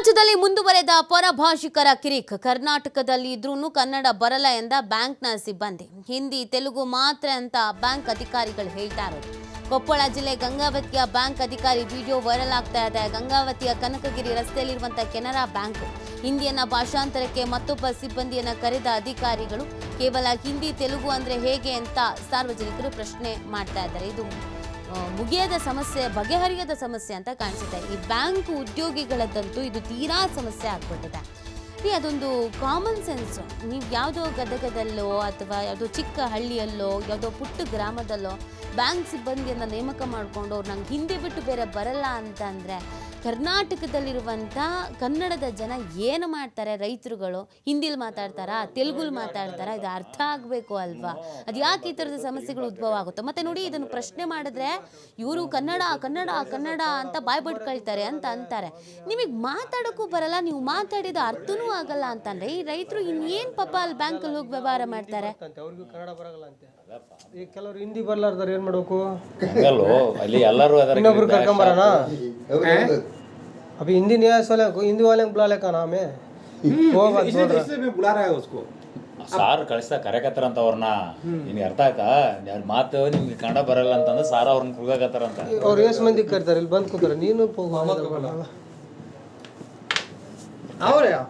ರಾಜ್ಯದಲ್ಲಿ ಮುಂದುವರೆದ ಪರಭಾಷಿಕರ ಕಿರಿಕ್. ಕರ್ನಾಟಕದಲ್ಲಿ ಇದ್ರೂ ಕನ್ನಡ ಬರಲ್ಲ ಎಂದ ಬ್ಯಾಂಕ್ನ ಸಿಬ್ಬಂದಿ. ಹಿಂದಿ, ತೆಲುಗು ಮಾತ್ರ ಅಂತ ಬ್ಯಾಂಕ್ ಅಧಿಕಾರಿಗಳು ಹೇಳ್ತಾ ಇರೋದು ಕೊಪ್ಪಳ ಜಿಲ್ಲೆ ಗಂಗಾವತಿಯ ಬ್ಯಾಂಕ್ ಅಧಿಕಾರಿ ವಿಡಿಯೋ ವೈರಲ್ ಆಗ್ತಾ ಇದೆ. ಗಂಗಾವತಿಯ ಕನಕಗಿರಿ ರಸ್ತೆಯಲ್ಲಿರುವಂತಹ ಕೆನರಾ ಬ್ಯಾಂಕ್. ಹಿಂದಿಯನ್ನ ಭಾಷಾಂತರಕ್ಕೆ ಮತ್ತೊಬ್ಬ ಸಿಬ್ಬಂದಿಯನ್ನ ಕರೆದ ಅಧಿಕಾರಿಗಳು ಕೇವಲ ಹಿಂದಿ, ತೆಲುಗು ಅಂದ್ರೆ ಹೇಗೆ ಅಂತ ಸಾರ್ವಜನಿಕರು ಪ್ರಶ್ನೆ ಮಾಡ್ತಾ ಇದ್ದಾರೆ. ಇದು ಮುಗಿಯದ ಸಮಸ್ಯೆ, ಬಗೆಹರಿಯದ ಸಮಸ್ಯೆ ಅಂತ ಕಾಣಿಸುತ್ತೆ. ಈ ಬ್ಯಾಂಕ್ ಉದ್ಯೋಗಿಗಳದ್ದಂತೂ ಇದು ತೀರಾ ಸಮಸ್ಯೆ ಆಗ್ಬಿಟ್ಟಿದೆ. ಈ ಅದೊಂದು ಕಾಮನ್ ಸೆನ್ಸ್ ನೀವು ಯಾವುದೋ ಗದಗದಲ್ಲೋ ಅಥವಾ ಯಾವುದೋ ಚಿಕ್ಕ ಹಳ್ಳಿಯಲ್ಲೋ, ಯಾವುದೋ ಪುಟ್ಟ ಗ್ರಾಮದಲ್ಲೋ, ಬ್ಯಾಂಕ್ ಸಿಬ್ಬಂದಿಯನ್ನು ನೇಮಕ ಮಾಡಿಕೊಂಡು ಅವ್ರು ನಂಗೆ ಹಿಂದೆ ಬಿಟ್ಟು ಬೇರೆ ಬರಲ್ಲ ಅಂತ ಅಂದರೆ ಕರ್ನಾಟಕದಲ್ಲಿರುವಂಥ ಕನ್ನಡದ ಜನ ಏನು ಮಾಡ್ತಾರೆ ರೈತರುಗಳು? ಹಿಂದಿಲಿ ಮಾತಾಡ್ತಾರಾ? ತೆಲುಗುಲಿ ಮಾತಾಡ್ತಾರಾ? ಇದು ಅರ್ಥ ಆಗಬೇಕು ಅಲ್ವಾ? ಅದು ಯಾಕೆ ಈ ಥರದ ಸಮಸ್ಯೆಗಳು ಉದ್ಭವ ಆಗುತ್ತೆ? ಮತ್ತೆ ನೋಡಿ ಇದನ್ನು ಪ್ರಶ್ನೆ ಮಾಡಿದ್ರೆ ಇವರು ಕನ್ನಡ ಕನ್ನಡ ಕನ್ನಡ ಅಂತ ಬಾಯ್ ಬಿಟ್ಕೊಳ್ತಾರೆ ಅಂತ ಅಂತಾರೆ. ನಿಮಗೆ ಮಾತಾಡೋಕ್ಕೂ ಬರಲ್ಲ ನೀವು ಮಾತಾಡಿದ ಅರ್ಥನೂ ಆಗಲ್ಲ ಅಂತಂದ್ರೆ ಈ ರೈತರು ಇನ್ನೇನು ಪಾಪ ಅಲ್ಲಿ ಬ್ಯಾಂಕಲ್ಲಿ ಹೋಗಿ ವ್ಯವಹಾರ ಮಾಡ್ತಾರೆ? ಅಂತೆ ಅವ್ರಿಗೂ ಕನ್ನಡ ಬರಲ್ಲ ಅಂತೆ ಈಗ ಕೆಲವ್ರು ಹಿಂದಿ ಬರ್ಲಾರ್ದಾರ ಏನ್ ಮಾಡ್ಬೇಕು? ಅಲ್ಲಿ ಎಲ್ಲರೂ ಅದರ ಇನ್ನೊಬ್ರು ಕರ್ಕೊಂಬರೋಣ अभी हिंदी नहीं आया साले को हिंदी वाले को बुला ले का नाम है वो बात बोल रहा इसलिए मैं बुला रहा है उसको ಸಾರ್ ಕಳಿಸ್ತಾ ಕರೆಕತ್ತಾರ ಅಂತ ಅವ್ರನ್ನ ನಿನ್ಗೆ ಅರ್ಥ ಆಯ್ತಾ ಯಾರ್ ಮಾತು ನಿಮ್ಗೆ ಕನ್ನಡ ಬರಲ್ಲ ಅಂತಂದ್ರೆ ಸಾರ್ ಅವ್ರನ್ನ ಕುಡ್ಗಾಕತ್ತಾರ ಅಂತ ಅವ್ರು ಎಷ್ಟು ಮಂದಿ ಕರ್ತಾರೆ ಇಲ್ಲಿ ಬಂದು ಕೂತಾರೆ ನೀನು ಹೋಗು. और यार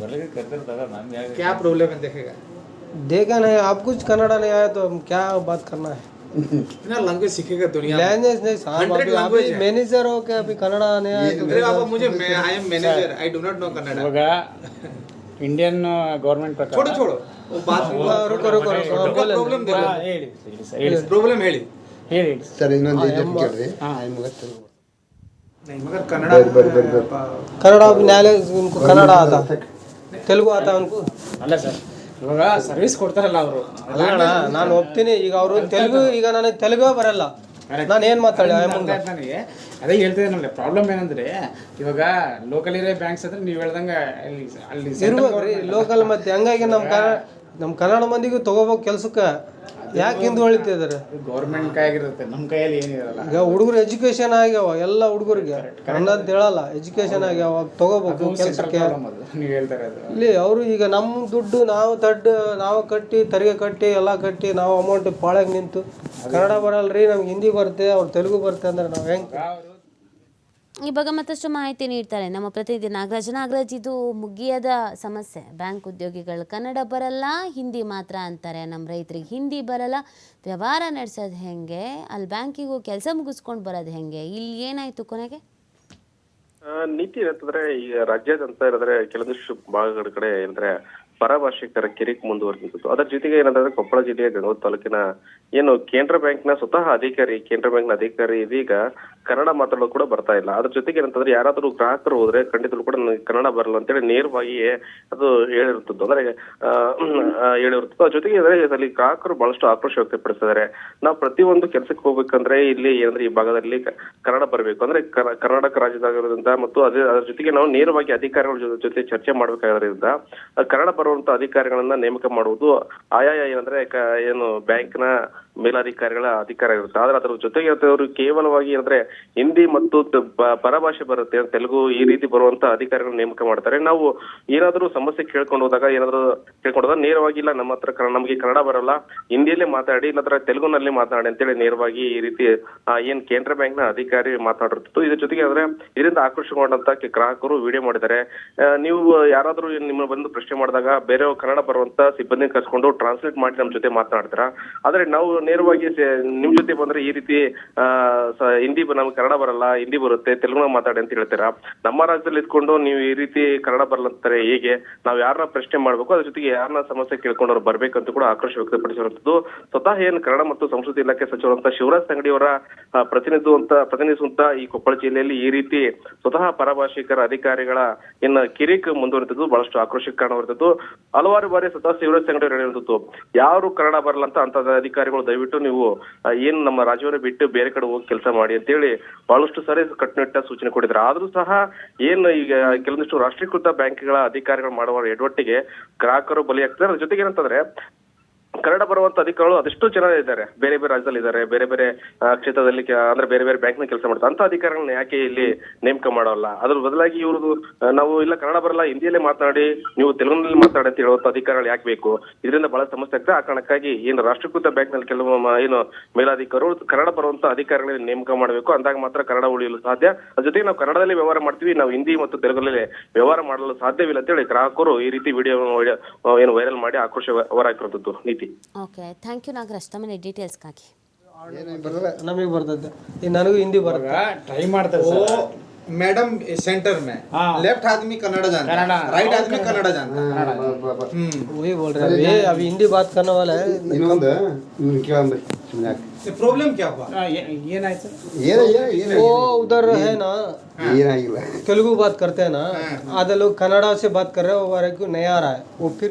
ಬರ್ಲಿಕ್ಕೆ ಕರ್ತಿರ್ತಾರ ನಮ್ಗೆ ಯಾಕೆ क्या प्रॉब्लम है देखेगा देखा नहीं आप कुछ कन्नड़ा नहीं आया तो हम क्या बात करना है कितना लैंग्वेज सीखेगा दुनिया में लैंग्वेज नहीं साहब Hundred अभी language अभी है। मैनेजर हो के अभी कन्नड़ा नहीं आया तो अरे बाबा मुझे I am manager I do not know Kannada ಇವಾಗ ಇಂಡಿಯನ್ ಗೌರ್ಮೆಂಟ್ ಪ್ರಕಾರ छोड़ो छोड़ो वो बात रुको रुको रुको हाँ, बोले प्रॉब्लम ಹಾ, देखो ಹೇಳಿ ಹೇಳಿ ಸರ್ ಹೇಳಿ ಸರ್ प्रॉब्लम ಹೇಳಿ ಹೇಳಿ ಹೇಳಿ ಸರ್ ಇನ್ನೊಂದು ಇದು ಕೇಳ್ರಿ ನಿಮ್ಗೆ ತೆಲುಗು नहीं मगर कन्नड़ कन्नड़ा अभी न्यायालय उनको कन्नड़ा आता तेलुगु आता है उनको ಅಲ್ಲ ಸರ್ ಇವಾಗ ಸರ್ವಿಸ್ ಕೊಡ್ತಾರಲ್ಲ ಅವರು. ನಾನು ಒಪ್ತೀನಿ. ಈಗ ಅವರು ತೆಲುಗು ಈಗ ನನಗೆ ತೆಲುಗು ಬರಲ್ಲ. ನಾನು ಏನು ಮಾತಾಡಿ ಮುಂದೆ. ನನಗೆ. ಅದೇ ಹೇಳ್ತಿದ್ದೆ ನಮಗೆ. ಪ್ರಾಬ್ಲಮ್ ಏನಂದ್ರೆ ಇವಾಗ ಲೋಕಲ್ ಏರಿಯಾ ಬ್ಯಾಂಕ್ಸ್ ಅಂದ್ರೆ ನೀವು ಹೇಳ್ದಂಗೆ ಅಲ್ಲಿ ಅಲ್ಲಿ ಲೋಕಲ್ ಮತ್ತೆ ಹಂಗಾಗಿ ನಮ್ಮ ಕನ್ನಡ ನಮ್ಮ ಕನ್ನಡ ಮಂದಿಗೂ ತಗೋಬೇಕು ಕೆಲ್ಸಕ್ಕೆ. ಯಾಕೆ ಹಿಂದೆ ಹೊಳಿತಿದಾರೆ ಗೌರ್ಮೆಂಟ್ ಕೈಯಾಗಿರುತ್ತೆ ನಮ್ಮ ಕೈಯಲ್ಲಿ ಏನಿರಲ್ಲ ಈಗ ಹುಡುಗರು ಎಜುಕೇಶನ್ ಆಗ್ಯಾವ ಎಲ್ಲ ಹುಡುಗರಿಗೆ. ಕನ್ನಡ ಅಂತ ಹೇಳಲ್ಲ ಎಜುಕೇಶನ್ ಆಗ್ಯಾವ ತಗೋಬೇಕು ಕೆಲ್ಸಕ್ಕೆ. ನೀವು ಇಲ್ಲಿ ಅವರು ಈಗ ನಮ್ಮ ದುಡ್ಡು ನಾವು ತಡ್ಡು ನಾವು ಕಟ್ಟಿ ತೆರಿಗೆ ಕಟ್ಟಿ ಎಲ್ಲ ಕಟ್ಟಿ ನಾವು ಅಮೌಂಟ್ ಪಾಳಾಗ ನಿಂತು. ಕನ್ನಡ ಬರಲ್ರಿ ನಮ್ಗೆ ಹಿಂದಿ ಬರುತ್ತೆ ಅವ್ರು ತೆಲುಗು ಬರುತ್ತೆ ಅಂದ್ರೆ ನಾವು ಹೆಂಗೆ? ಈ ಬಗ್ಗೆ ಮತ್ತಷ್ಟು ಮಾಹಿತಿ ನೀಡ್ತಾರೆ. ನಮ್ಮ ಪ್ರತಿನಿಧಿ ನಾಗರಾಜ್. ನಾಗರಾಜ್, ಇದು ಮುಗಿಯದ ಸಮಸ್ಯೆ. ಬ್ಯಾಂಕ್ ಉದ್ಯೋಗಿಗಳು ಕನ್ನಡ ಬರಲ್ಲ, ಹಿಂದಿ ಮಾತ್ರ ಅಂತಾರೆ. ನಮ್ಮ ರೈತರಿಗೆ ಹಿಂದಿ ಬರಲ್ಲ, ವ್ಯವಹಾರ ನಡೆಸೋದು ಹೆಂಗೆ? ಅಲ್ಲಿ ಬ್ಯಾಂಕಿಗೂ ಕೆಲಸ ಮುಗಿಸ್ಕೊಂಡು ಬರೋದು ಹೆಂಗೆ? ಇಲ್ಲಿ ಏನಾಯ್ತು ಕೊನೆಗೆ? ನೀತಿ ಏನಂತಂದ್ರೆ ಈಗ ರಾಜ್ಯಾದ್ಯಂತ ಏನಂದ್ರೆ ಕೆಲವೊಂದಿಷ್ಟು ಭಾಗಗಳ ಕಡೆ ಏನಂದ್ರೆ ಪರಭಾಷಿಕರ ಕಿರಿಕ್ ಮುಂದುವರೆದಿತ್ತು ಅದರ ಜೊತೆಗೆ ಏನಂತಂದ್ರೆ ಕೊಪ್ಪಳ ಜಿಲ್ಲೆಯ ಗಂಗಾವತಿ ತಾಲೂಕಿನ ಏನು ಕೇಂದ್ರ ಬ್ಯಾಂಕ್ನ ಸ್ವತಃ ಅಧಿಕಾರಿ, ಕೇಂದ್ರ ಬ್ಯಾಂಕ್ನ ಅಧಿಕಾರಿ ಇದೀಗ ಕನ್ನಡ ಮಾತಾಡಲು ಕೂಡ ಬರ್ತಾ ಇಲ್ಲ. ಅದ್ರ ಜೊತೆಗೆ ಏನಂತಂದ್ರೆ ಯಾರಾದರೂ ಗ್ರಾಹಕರು ಹೋದ್ರೆ ಖಂಡಿತಲು ಕೂಡ ಕನ್ನಡ ಬರಲ್ಲ ಅಂತೇಳಿ ನೇರವಾಗಿಯೇ ಅದು ಹೇಳಿರ್ತದ್ದು ಅಂದ್ರೆ ಹೇಳಿರ್ತದ್ದು ಅದ್ರ ಜೊತೆಗೆ ಅಂದ್ರೆ ಅಲ್ಲಿ ಗ್ರಾಹಕರು ಬಹಳಷ್ಟು ಆಕ್ರೋಶ ವ್ಯಕ್ತಪಡಿಸಿದ್ದಾರೆ. ನಾವು ಪ್ರತಿಯೊಂದು ಕೆಲಸಕ್ಕೆ ಹೋಗ್ಬೇಕಂದ್ರೆ ಇಲ್ಲಿ ಏನಂದ್ರೆ ಈ ಭಾಗದಲ್ಲಿ ಕನ್ನಡ ಬರಬೇಕು. ಅಂದ್ರೆ ಕರ- ಕರ್ನಾಟಕ ರಾಜ್ಯದಾಗಿರೋದ್ರಿಂದ ಮತ್ತು ಅದೇ, ಅದ್ರ ಜೊತೆಗೆ ನಾವು ನೇರವಾಗಿ ಅಧಿಕಾರಿಗಳ ಜೊತೆ ಚರ್ಚೆ ಮಾಡ್ಬೇಕಾಗಿರೋದ್ರಿಂದ ಕನ್ನಡ ಬರುವಂತ ಅಧಿಕಾರಿಗಳನ್ನ ನೇಮಕ ಮಾಡುವುದು ಆಯಾಯ ಏನಂದ್ರೆ ಏನು ಬ್ಯಾಂಕ್ನ ಮೇಲಾಧಿಕಾರಿಗಳ ಅಧಿಕಾರ ಇರುತ್ತೆ. ಆದ್ರೆ ಅದರ ಜೊತೆಗೆ ಅವರು ಕೇವಲವಾಗಿ ಏನಂದ್ರೆ ಹಿಂದಿ ಮತ್ತು ಪರಭಾಷೆ ಬರುತ್ತೆ ತೆಲುಗು ಈ ರೀತಿ ಬರುವಂತ ಅಧಿಕಾರಿಗಳನ್ನ ನೇಮಕ ಮಾಡ್ತಾರೆ. ನಾವು ಏನಾದ್ರೂ ಸಮಸ್ಯೆ ಕೇಳ್ಕೊಂಡು ಹೋದಾಗ, ಏನಾದ್ರೂ ಕೇಳ್ಕೊಂಡು ನೇರವಾಗಿ ಇಲ್ಲ, ನಮ್ಮ ಹತ್ರ ನಮಗೆ ಕನ್ನಡ ಬರಲ್ಲ, ಹಿಂದಿಯಲ್ಲೇ ಮಾತಾಡಿ ನಂತರ ತೆಲುಗುನಲ್ಲಿ ಮಾತಾಡಿ ಅಂತೇಳಿ ನೇರವಾಗಿ ಈ ರೀತಿ ಏನ್ ಕೇಂದ್ರ ಬ್ಯಾಂಕ್ನ ಅಧಿಕಾರಿ ಮಾತಾಡಿರ್ತಿತ್ತು. ಇದ್ರ ಜೊತೆಗೆ ಅಂದ್ರೆ ಇದರಿಂದ ಆಕರ್ಷಗೊಂಡಂತ ಗ್ರಾಹಕರು ವಿಡಿಯೋ ಮಾಡಿದ್ದಾರೆ. ನೀವು ಯಾರಾದ್ರೂ ನಿಮ್ಮ ಬಂದು ಪ್ರಶ್ನೆ ಮಾಡಿದಾಗ ಬೇರೆ ಕನ್ನಡ ಬರುವಂತ ಸಿಬ್ಬಂದಿ ಕರ್ಸ್ಕೊಂಡು ಟ್ರಾನ್ಸ್ಲೇಟ್ ಮಾಡಿ ನಮ್ಮ ಜೊತೆ ಮಾತನಾಡ್ತೀರಾ ಆದ್ರೆ ನಾವು ನೇರವಾಗಿ ನಿಮ್ ಜೊತೆ ಬಂದ್ರೆ ಈ ರೀತಿ ಹಿಂದಿ ನಮ್ಗೆ ಕನ್ನಡ ಬರಲ್ಲ, ಹಿಂದಿ ಬರುತ್ತೆ ತೆಲುಗು ಮಾತಾಡಿ ಅಂತ ಹೇಳ್ತೀರಾ. ನಮ್ಮ ರಾಜ್ಯದಲ್ಲಿ ಇದ್ಕೊಂಡು ನೀವು ಈ ರೀತಿ ಕನ್ನಡ ಬರಲ್ಲ ಅಂತಾರೆ ಹೇಗೆ? ನಾವು ಯಾರನ್ನ ಪ್ರಶ್ನೆ ಮಾಡ್ಬೇಕು, ಅದ್ರ ಜೊತೆಗೆ ಯಾರನ್ನ ಸಮಸ್ಯೆ ಕೇಳ್ಕೊಂಡು ಅವ್ರು ಬರ್ಬೇಕಂತ ಕೂಡ ಆಕ್ರೋಶ ವ್ಯಕ್ತಪಡಿಸಿರುವಂತದ್ದು ಸ್ವತಃ ಏನ್ ಕನ್ನಡ ಮತ್ತು ಸಂಸ್ಕೃತಿ ಇಲಾಖೆ ಸಚಿವರಂತ ಶಿವರಾಜ್ ತಂಗಡಿ ಅವರ ಪ್ರತಿನಿಧಿಸುವಂತ ಪ್ರತಿನಿಧಿಸುವಂತ ಈ ಕೊಪ್ಪಳ ಜಿಲ್ಲೆಯಲ್ಲಿ ಈ ರೀತಿ ಸ್ವತಃ ಪರಭಾಷಿಕರ ಅಧಿಕಾರಿಗಳ, ಇನ್ನ ಕಿರಿಕ್ ಮುಂದುವರಿದದ್ದು ಬಹಳಷ್ಟು ಆಕ್ರೋಶಕ್ಕೆ ಕಾರಣವಿರ್ತದ್ದು ಹಲವಾರು ಬಾರಿ ಸ್ವತಃ ಶಿವರಾಜ್ ತಂಗಡಿ ಅವರು ಯಾರು ಕನ್ನಡ ಬರಲ್ಲ ಅಂತ ಅಂತ ಅಧಿಕಾರಿಗಳು ದಯವಿಟ್ಟು ನೀವು ಏನ್ ನಮ್ಮ ರಾಜ್ಯವನ್ನ ಬಿಟ್ಟು ಬೇರೆ ಕಡೆ ಹೋಗಿ ಕೆಲಸ ಮಾಡಿ ಅಂತ ಹೇಳಿ ಬಹಳಷ್ಟು ಸಾರಿ ಕಟ್ಟುನಿಟ್ಟ ಸೂಚನೆ ಕೊಟ್ಟಿದ್ದಾರೆ. ಆದ್ರೂ ಸಹ ಏನ್ ಈಗ ಕೆಲವೊಂದಿಷ್ಟು ರಾಷ್ಟ್ರೀಕೃತ ಬ್ಯಾಂಕ್ಗಳ ಅಧಿಕಾರಿಗಳು ಮಾಡುವ ಎಡವಟ್ಟಿಗೆ ಗ್ರಾಹಕರು ಬಲಿಯಾಗ್ತಾರೆ ಅದ್ರ ಜೊತೆಗೆ ಏನಂತಂದ್ರೆ ಕನ್ನಡ ಬರುವಂತ ಅಧಿಕಾರಿಗಳು ಅದೆಷ್ಟು ಜನ ಇದ್ದಾರೆ. ಬೇರೆ ಬೇರೆ ರಾಜ್ಯದಲ್ಲಿ ಇದ್ದಾರೆ, ಬೇರೆ ಬೇರೆ ಕ್ಷೇತ್ರದಲ್ಲಿ ಅಂದ್ರೆ ಬೇರೆ ಬೇರೆ ಬ್ಯಾಂಕ್ನ ಕೆಲಸ ಮಾಡ್ತಾರೆ ಅಂತ ಅಧಿಕಾರಿಗಳನ್ನ ಯಾಕೆ ಇಲ್ಲಿ ನೇಮಕ ಮಾಡೋಲ್ಲ? ಅದ್ರ ಬದಲಾಗಿ ಇವ್ರದ್ದು ನಾವು ಇಲ್ಲ ಕನ್ನಡ ಬರಲ್ಲ, ಹಿಂದಿಯಲ್ಲೇ ಮಾತನಾಡಿ, ನೀವು ತೆಲುಗಿನಲ್ಲಿ ಮಾತಾಡಿ ಅಂತ ಹೇಳುವಂತ ಅಧಿಕಾರಿಗಳು ಯಾಕೆ ಬೇಕು? ಇದರಿಂದ ಬಹಳ ಸಮಸ್ಯೆ ಆಗ್ತದೆ. ಆ ಕಾರಣಕ್ಕಾಗಿ ಏನು ರಾಷ್ಟ್ರೀಕೃತ ಬ್ಯಾಂಕ್ನಲ್ಲಿ ಕೆಲವು ಏನು ಮೇಲಾಧಿಕಾರಿಗಳು ಕನ್ನಡ ಬರುವಂತ ಅಧಿಕಾರಿಗಳನ್ನ ನೇಮಕ ಮಾಡಬೇಕು. ಅಂದಾಗ ಮಾತ್ರ ಕನ್ನಡ ಉಳಿಯಲು ಸಾಧ್ಯ. ಅದ್ರ ಜೊತೆಗೆ ನಾವು ಕನ್ನಡದಲ್ಲಿ ವ್ಯವಹಾರ ಮಾಡ್ತೀವಿ. ನಾವು ಹಿಂದಿ ಮತ್ತು ತೆಲುಗಲ್ಲಿ ವ್ಯವಹಾರ ಮಾಡಲು ಸಾಧ್ಯವಿಲ್ಲ ಅಂತ ಹೇಳಿ ಗ್ರಾಹಕರು ಈ ರೀತಿ ವಿಡಿಯೋ ಏನು ವೈರಲ್ ಮಾಡಿ ಆಕ್ರೋಶ ಹೊರಹಾಕಿರುವಂತದ್ದು ನೀತಿ. ಓಕೆ ಥ್ಯಾಂಕ್ ಯು ನಾಗರಾಜ್ ತಮ್ಮನೆ ಡೀಟೇಲ್ಸ್ಗಾಗಿ ನಮಗೆ ಬರ್ತದೆ ಈಗ ನನಗೂ ಹಿಂದಿ ಬರುತ್ತೆ ಇವಾಗ ಟ್ರೈ ಮಾಡ್ತಾರೆ वो ಸರ್ मैडम सेंटर में हाँ। लेफ्ट आदमी कन्नड़ा जानता है कन्नड़ा। राइट आदमी कन्नड़ा जानता है हम्म वही बोल रहे हैं अभी अभी हिंदी बात करने वाला है ಇನ್ನೊಂದು ಇವ್ನು ಕೇಳಂಬ್ರಿ ಸುಮ್ಮನೆ ये प्रॉब्लम क्या हुआ ಏನಾಯ್ತು ಸರ್ ಏನ ಏನ ಏನ वो उधर है ना ಏನಾಗಿಲ್ಲ तेलुगु बात करते हैं ना आधे लोग कन्नड़ा से बात कर रहे हैं वो हमारे को नहीं आ रहा है वो फिर